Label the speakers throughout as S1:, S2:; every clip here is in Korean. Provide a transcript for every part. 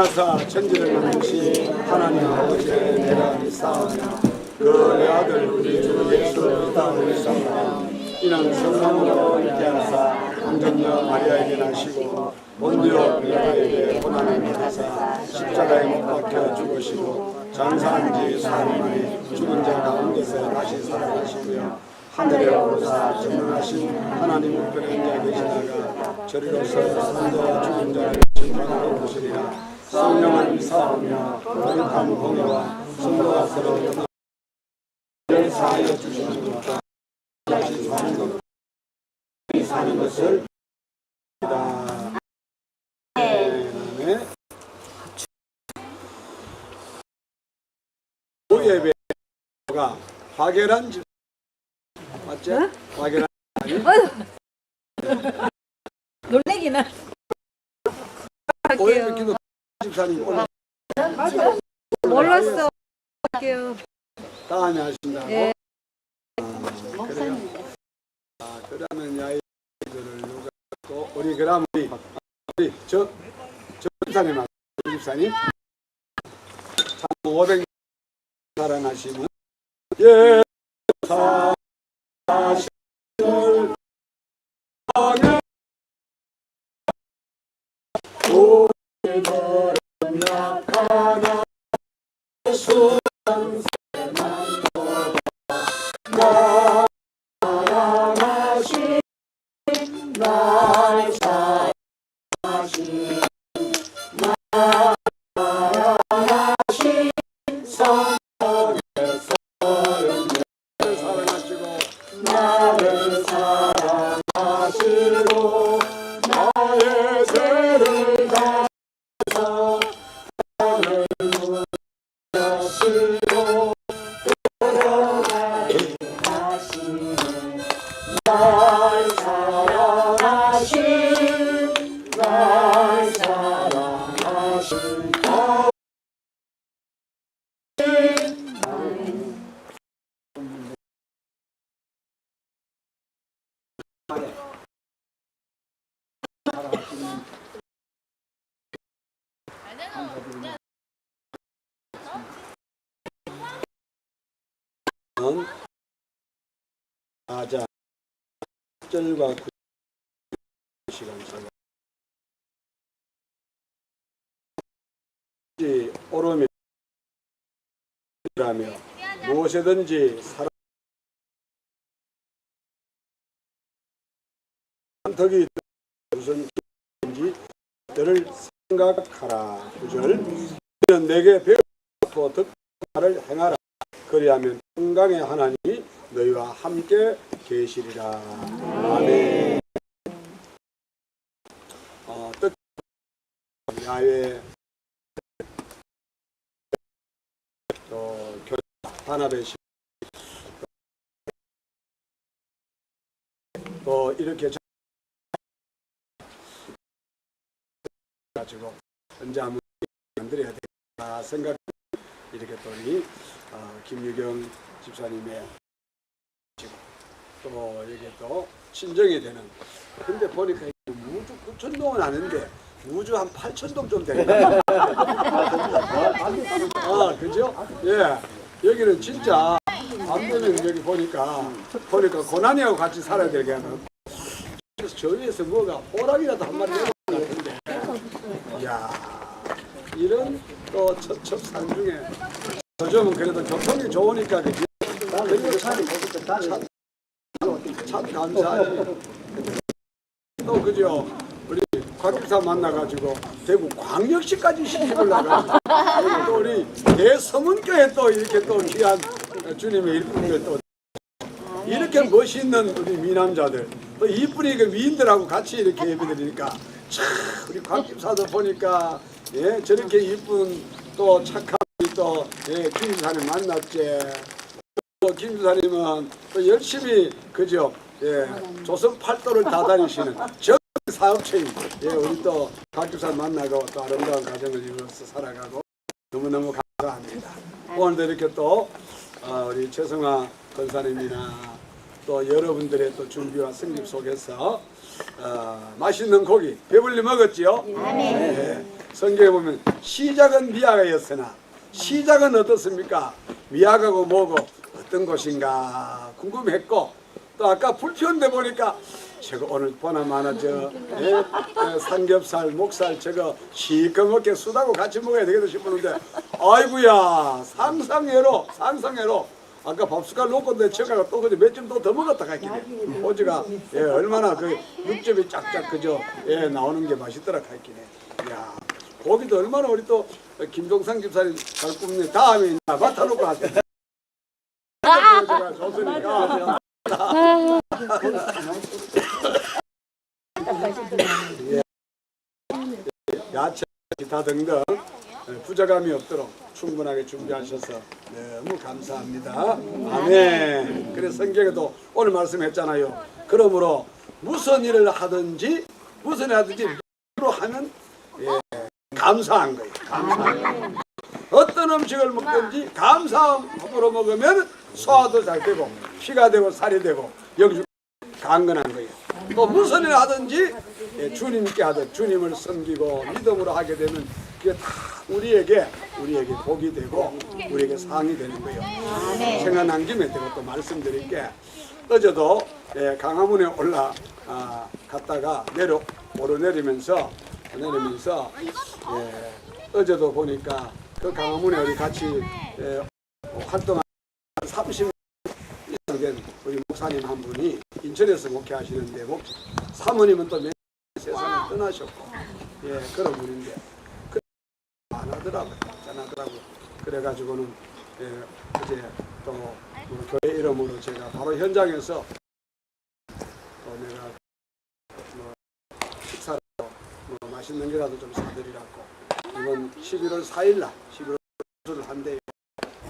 S1: 전능하사 천지를 만드신 하나님 아버지의 내가 믿사오나 그내 아들 우리 주 예수 그리스도를 믿사오나. 이는 성령으로 잉태하사 왕전녀 마리아에게 나시고 본디오 빌라도에게 고난을 받으사 십자가에 못 박혀 죽으시고 장사한 지 사흘 죽은 자 가운데서 다시 살아나시고요. 하늘에 오르사 전능하신 하나님 우편에 앉아 계시다가 저리로서 산자와 죽은 자를 심판하러 오시리라 성령을 믿사오며 거룩한 공의와 성도가 서로 를 사하여 주시는 것 다시 사는 것 사는 것을 다. 네. 오예배가 화계란 집. 맞죠? 화계란
S2: 놀래기는
S1: 오예배 기도 집사님 오늘
S2: 몰랐어. 할게요.
S1: 다 안녕하십니다.
S2: 예.
S1: 아, 그래요. 아, 그러면 야이들을 누가 또 우리 그럼 우리 우리 저 저 집사님 집사님 참 500년 살아나시는 예 사실 방에 구 10절과 9 시간 사이 오르며 라며 무엇이든지 사람 덕이 무슨 인지 들을 생각하라. 구절. 내게 배우고 듣고 말을 행하라. 그리하면 평강의 하나님이 너희와 함께 계시리라. 아멘. 어, 뜻 야외 또 교, 단합의 시, 또 이렇게 저- 가지고 언제 한번 만들어야 되겠다 생각 이렇게 또 우리 어, 김유경 집사님의 또 이게 또 친정이 되는 근데 보니까 이 무주 9천 동은 아는데 무주 한 8천 동좀 되나? 아 그죠? 예 여기는 진짜 안 되면 여기 보니까 보니까 고난이하고 같이 살아야 되겠는 그래서 저 위에서 뭐가 호랑이라도 한 마리 같은데 이야 이런 또 첩첩산 중에 요즘은 그래도 교통이 좋으니까 그지? 그리고 참, 참, 참 감사하지. 또 그죠? 우리 곽기사 만나가지고 대구 광역시까지 시집을 나가지고 또 우리 대서문교에 또 이렇게 또 귀한 주님의 일꾼들 또 이렇게 멋있는 우리 미남자들 또 이쁜이 그 미인들하고 같이 이렇게 예배드리니까 참 우리 곽집사도 보니까 예 저렇게 이쁜 또 착한 또 예, 김사님 만났지 또 김사님은 또 열심히 그죠? 예. 조선 팔도를 다 다니시는 저 사업체인 예 우리 또 곽집사 만나고 또 아름다운 가정을 이루어서 살아가고 너무너무 감사합니다. 오늘도 이렇게 또 어, 우리 최성화 권사님이나 또 여러분들의 또 준비와 승립 속에서 어, 맛있는 고기 배불리 먹었지요? 네. 성경에 보면 시작은 미아가였으나 시작은 어떻습니까? 미아가고 뭐고 어떤 곳인가 궁금했고 또 아까 불편데 보니까 저거 오늘 보나마나 저 예? 어, 삼겹살, 목살 저거 시커멓게 수다고 같이 먹어야 되겠다 싶었는데 아이고야 상상외로 상상외로 아까 밥숟갈 놓고 내 저가 또 그저 몇점 또더 먹었다 가기네 오지가 예 얼마나 그 육즙이 쫙쫙 그저 예 나오는 게 맛있더라 가기네 야 고기도 얼마나 우리 또 김동상 집사님 잘 굽네 다음에 맡아놓고 하세요 좋으니까 야채 기타 등등 부족함이 없도록 충분하게 준비하셔서 너무 감사합니다. 아멘. 그래서 성경에도 오늘 말씀했잖아요. 그러므로 무슨 일을 하든지 무슨 일을 하든지 로 하면 예, 감사한 거예요. 감사. 어떤 음식을 먹든지 감사함으로 먹으면 소화도 잘 되고 피가 되고 살이 되고 영주 강건한 거예요. 또 무슨 일 하든지 예, 주님께 하듯 주님을 섬기고 믿음으로 하게 되면 그게 다 우리에게 우리에게 복이 되고 우리에게 상이 되는 거예요. 생각난 김에 제가 또 말씀드릴게 어제도 예, 강화문에 올라 아, 갔다가 내려 오르내리면서 내리면서 예, 어제도 보니까 그 강화문에 우리 같이 예, 활동한 30년 이상 된 우리 목사님 한 분이 인천에서 목회하시는데 목 사모님은 또 몇- 세상을 떠나셨고. 예 그런 분인데. 그, 안 하더라고요. 안 하더라고요. 그래가지고는 예, 어제 또 뭐 교회 이름으로 제가 바로 현장에서 또 내가 뭐 식사로 뭐 맛있는 거라도 좀 사드리라고. 이번 11월 4일 날 11월 를 한대요.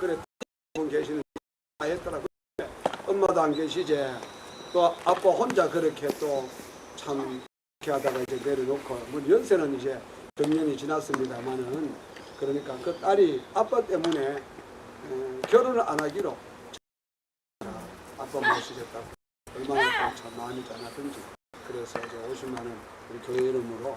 S1: 그래 분 계시는 다 했더라고요. 엄마도 안 계시지. 또 아빠 혼자 그렇게 또참 이렇게 하다가 이제 내려놓고 뭐 연세는 이제 정년이 지났습니다만은 그러니까 그 딸이 아빠 때문에 에, 결혼을 안 하기로 아빠 모시겠다고 얼마나 또참 마음이 짠하든지. 그래서 이제 50만 원 우리 교회 이름으로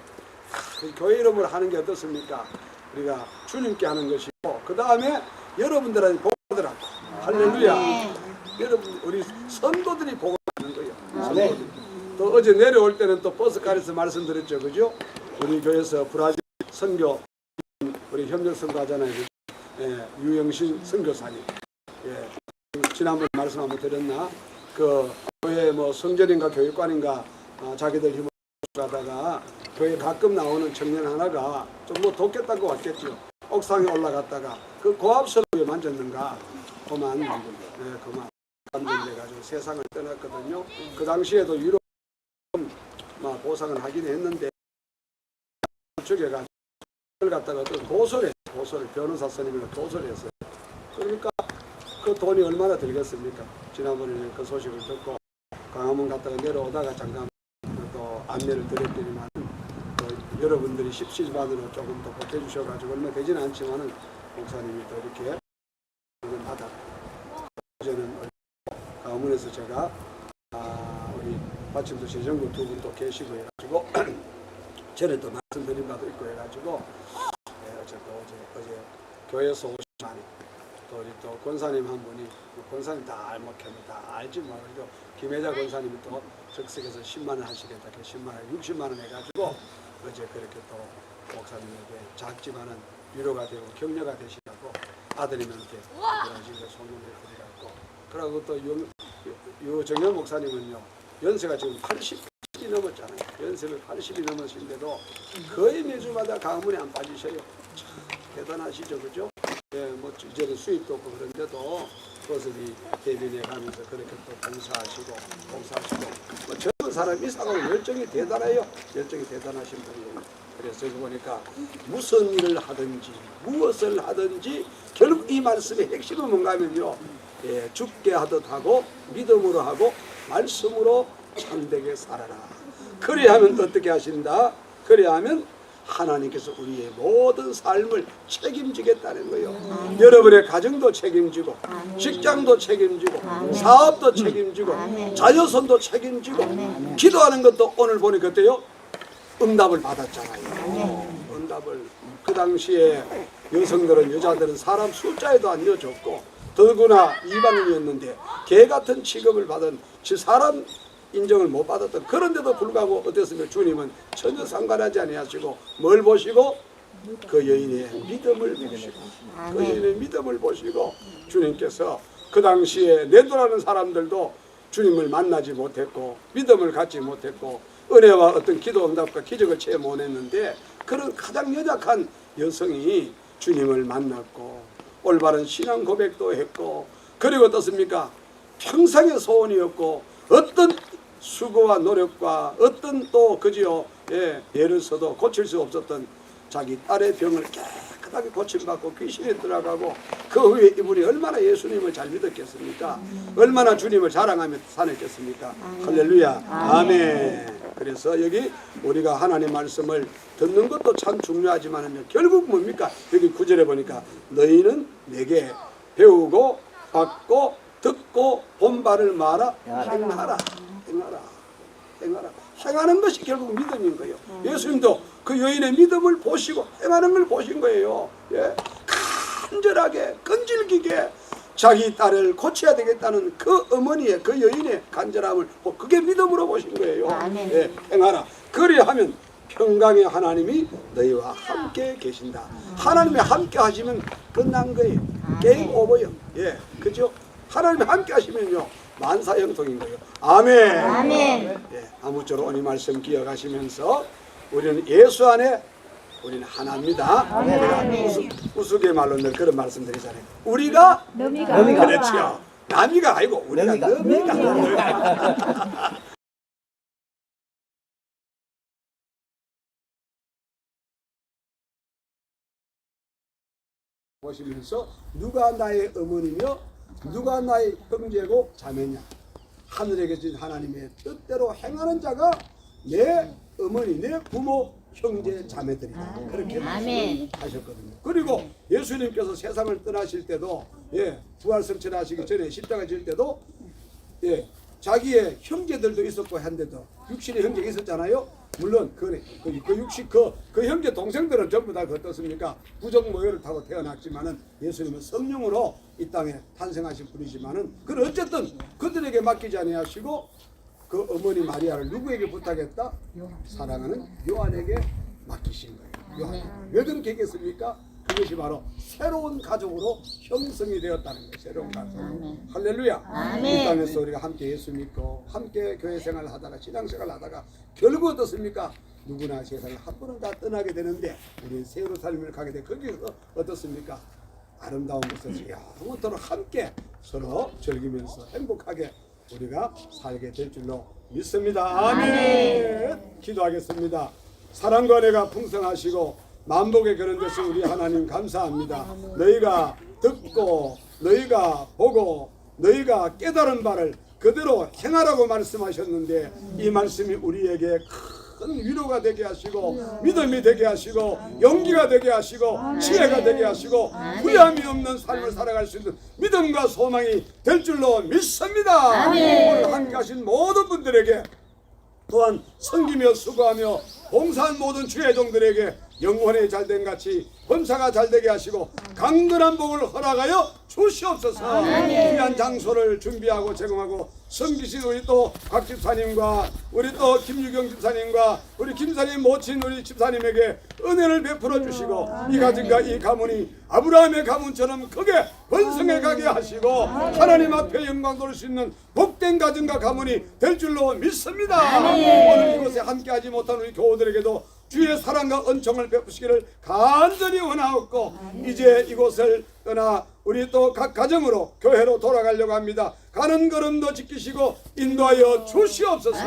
S1: 그 교회 이름으로 하는 게 어떻습니까? 우리가 주님께 하는 것이고 그 다음에 여러분들한테 복 받으라고 할렐루야 여러분 우리 선도들이 복을 받는 거예요 선도들이. 또 어제 내려올 때는 또 버스카에서 말씀드렸죠 그죠? 우리 교회에서 브라질 선교 우리 협력 선교하잖아요 그죠? 예, 유영신 선교사님 예, 지난번 말씀 한번 드렸나? 그 교회 뭐 성전인가 교육관인가 아, 자기들 힘을 가다가 교회 가끔 나오는 청년 하나가 좀 뭐 돕겠다고 왔겠죠. 옥상에 올라갔다가 그 고압선을 만졌는가 그만 네, 그만 감정돼가지고 세상을 떠났거든요. 그 당시에도 유로 막 보상을 하긴 했는데 죽여가지고 갖다가 또 도설해 도설 변호사 선임을 도설했어요. 그러니까 그 돈이 얼마나 들겠습니까? 지난번에 그 소식을 듣고 강화문 갔다가 내려오다가 잠깐 또 안내를 드렸더니만 또 여러분들이 십시반으로 조금 더 보태주셔가지고 얼마 되지는 않지만은 목사님이 또 이렇게 이걸 받아 어제는 강화문에서 제가 아, 우리 마침도 재정부 두 분 또 계시고 해가지고 전에 또 말씀드린 바도 있고 해가지고 네, 또 어제 어제 교회에서 50만 원, 또 우리 또 권사님 한 분이 뭐 권사님 다 알먹혀면 다 알지 뭐. 그래도 김혜자 권사님이 또 적석에서 10만 원 하시겠다 그 10만 원 60만 원 해가지고 어제 그렇게 또 목사님에게 작지만은 위로가 되고 격려가 되시라고 아드님한테 그런 식으로 소문을 드리라고 그러고 또 유, 유, 유정현 목사님은요 연세가 지금 80이 넘었잖아요 연세가 80이 넘으신데도 거의 매주마다 강문에 안 빠지셔요 참 대단하시죠 그죠? 예, 뭐 이제는 수입도 없고 그런데도 버스비 대변에 가면서 그렇게 또 봉사하시고 봉사하시고 뭐 젊은 사람 이상하고 열정이 대단해요. 열정이 대단하신 분이에요. 그래서 여기 보니까 무슨 일을 하든지 무엇을 하든지 결국 이 말씀의 핵심은 뭔가 하면요. 예, 죽게 하듯 하고 믿음으로 하고 말씀으로 참되게 살아라. 그리하면 어떻게 하신다? 그리하면 하나님께서 우리의 모든 삶을 책임지겠다는 거예요. 여러분의 가정도 책임지고, 직장도 책임지고, 사업도 책임지고, 자녀선도 책임지고, 기도하는 것도 오늘 보니까 어때요? 응답을 받았잖아요. 응답을. 그 당시에 여성들은, 여자들은 사람 숫자에도 안 넣어줬고, 더구나 이방인이었는데, 개 같은 취급을 받은 지 사람 인정을 못 받았던 그런데도 불구하고 어땠습니까? 주님은 전혀 상관하지 아니하시고 뭘 보시고 그 여인의 믿음을 보시고 그 여인의 믿음을 보시고 주님께서 그 당시에 내도라는 사람들도 주님을 만나지 못했고 믿음을 갖지 못했고 은혜와 어떤 기도 응답과 기적을 채 못했는데 그런 가장 연약한 여성이 주님을 만났고 올바른 신앙 고백도 했고 그리고 어떻습니까? 평생의 소원이었고 어떤 수고와 노력과 어떤 또 그지요 예, 예를 써도 고칠 수 없었던 자기 딸의 병을 깨 끗하게 고침받고 귀신에 들어가고 그 후에 이분이 얼마나 예수님을 잘 믿었겠습니까? 얼마나 주님을 자랑하며 살았겠습니까? 할렐루야 아멘. 그래서 여기 우리가 하나님 말씀을 듣는 것도 참 중요하지만은요 결국 뭡니까? 여기 구절에 보니까 너희는 내게 배우고 받고 듣고 본바를 말아 행하라. 행하라. 행하라. 행하는 것이 결국 믿음인 거예요. 예수님도 그 여인의 믿음을 보시고 행하는 걸 보신 거예요. 예. 간절하게 끈질기게 자기 딸을 고쳐야 되겠다는 그 어머니의 그 여인의 간절함을 보- 그게 믿음으로 보신 거예요.
S3: 아멘.
S1: 예, 행하라. 그리하면 평강의 하나님이 너희와 함께 계신다. 하나님이 함께 하시면 끝난 거예요. 게임 오버요. 예, 그죠? 하나님이 함께 하시면요 만사형통인 거예요. 아멘.
S3: 아멘.
S1: 예, 아무쪼록 이 말씀 기억하시면서 우리는 예수 안에 우리는 하나입니다. 우리가 우스, 우스갯말로 늘 그런 말씀드리잖아요. 우리가
S2: 너미가
S1: 그렇지요. 남이가 아니고 우리가
S4: 너미가.
S1: 너미가. 보시면서 누가 나의 어머니며 누가 나의 형제고 자매냐 하늘에 계신 하나님의 뜻대로 행하는 자가 내 어머니 내 부모 형제 자매들이다 그렇게
S3: 아멘.
S1: 하셨거든요. 그리고 예수님께서 세상을 떠나실 때도 예 부활 성천 하시기 전에 십자가 질 때도 예 자기의 형제들도 있었고 한데도 육신의 형제가 있었잖아요. 물론 그, 그, 그 육신 그, 그 형제 동생들은 전부 다그 어떻습니까? 부정 모여를 타고 태어났지만은 예수님은 성령으로 이 땅에 탄생하신 분이지만은 그 어쨌든 그들에게 맡기지 아니하시고 그 어머니 마리아를 누구에게 부탁했다? 사랑하는 요한에게 맡기신 거예요. 요한. 왜 그렇게 했겠습니까? 그것이 바로 새로운 가족으로 형성이 되었다는 거예요. 새로운 가족. 할렐루야.
S3: 아멘.
S1: 이 땅에서 우리가 함께 예수 믿고 함께 교회 생활을 하다가 신앙 생활을 하다가 결국 어떻습니까? 누구나 세상을 한 번은 다 떠나게 되는데 우리는 새로 삶을 가게 돼 거기서 어떻습니까? 아름다운 것을 영원토록 함께 서로 즐기면서 행복하게 우리가 살게 될 줄로 믿습니다. 아멘. 기도하겠습니다. 사랑과 내가 풍성하시고 만복의 그런 데서 우리 하나님 감사합니다. 너희가 듣고 너희가 보고 너희가 깨달은 바를 그대로 행하라고 말씀하셨는데 이 말씀이 우리에게 큰 위로가 되게 하시고 믿음이 되게 하시고 용기가 되게 하시고 지혜가 되게 하시고 후회함이 없는 삶을 살아갈 수 있는 믿음과 소망이 될 줄로 믿습니다. 오늘 함께 하신 모든 분들에게 또한 섬기며 수고하며 봉사한 모든 주의 종들에게 영원히 잘된 같이 범사가 잘되게 하시고 강건한 복을 허락하여 주시옵소서. 귀한 장소를 준비하고 제공하고 섬기신 우리 또 곽 집사님과 우리 또 김유경 집사님과 우리 김사님 모친 우리 집사님에게 은혜를 베풀어 주시고 이 가정과 이 가문이 아브라함의 가문처럼 크게 번성해 가게 하시고 하나님 앞에 영광 돌릴 수 있는 복된 가정과 가문이 될 줄로 믿습니다. 오늘 이곳에 함께하지 못한 우리 교우들에게도 주의 사랑과 은총을 베푸시기를 간절히 원하옵고 이제 이곳을 떠나 우리 또 각 가정으로 교회로 돌아가려고 합니다. 가는 걸음도 지키시고 인도하여 주시옵소서.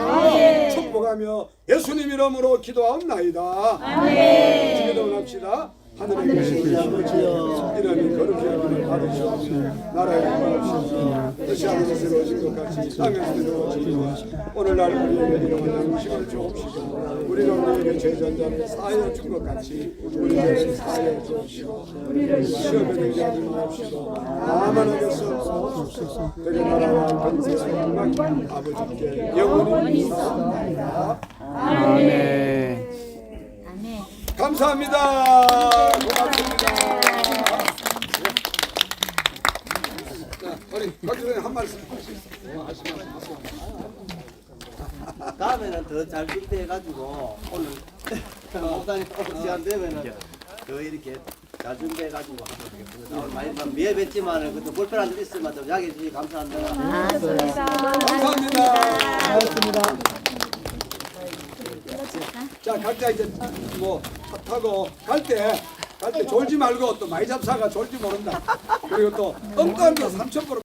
S1: 축복하며 예수님 이름으로 기도하옵나이다. 아멘. 기도 합시다. 하늘에 계신 우리 아버지여 이름이 거룩히 받으시옵소서 나라의 나옵시옵소서 뜻이 하늘에서 이루어진 것 같이 땅에서 이루어지리라 오늘날 우리에게 일용할 양식을 주옵시고 우리가 우리에게 죄전자를 사하여 준 것 같이 우리에게 사하여 주옵시고 우리를 시험에 들게 하지 마옵시고 다만 하겠소서 되게 나라와 권세와 영광 아버지께 영원히 있사옵나이다
S4: 아멘.
S3: 아멘.
S1: 감사합니다. 고맙습니다. 우리 박주선님 한 말씀.
S4: 다음에는 더 잘 준비해가지고 오늘 목사님 시간 되면은 더 이렇게 잘 준비해가지고. 오늘 많이 좀 미에 뵙지만은 그것도 불편한 점 있으면 좀 양해해 주시기 감사합니다.
S1: 감사합니다. 고맙습니다. 자, 각자 이제 뭐 타- 타고 갈 때 갈 때 졸지 말고 또 많이 잡사가 졸지 모른다. 그리고 또 엉뚱한 거 삼천포로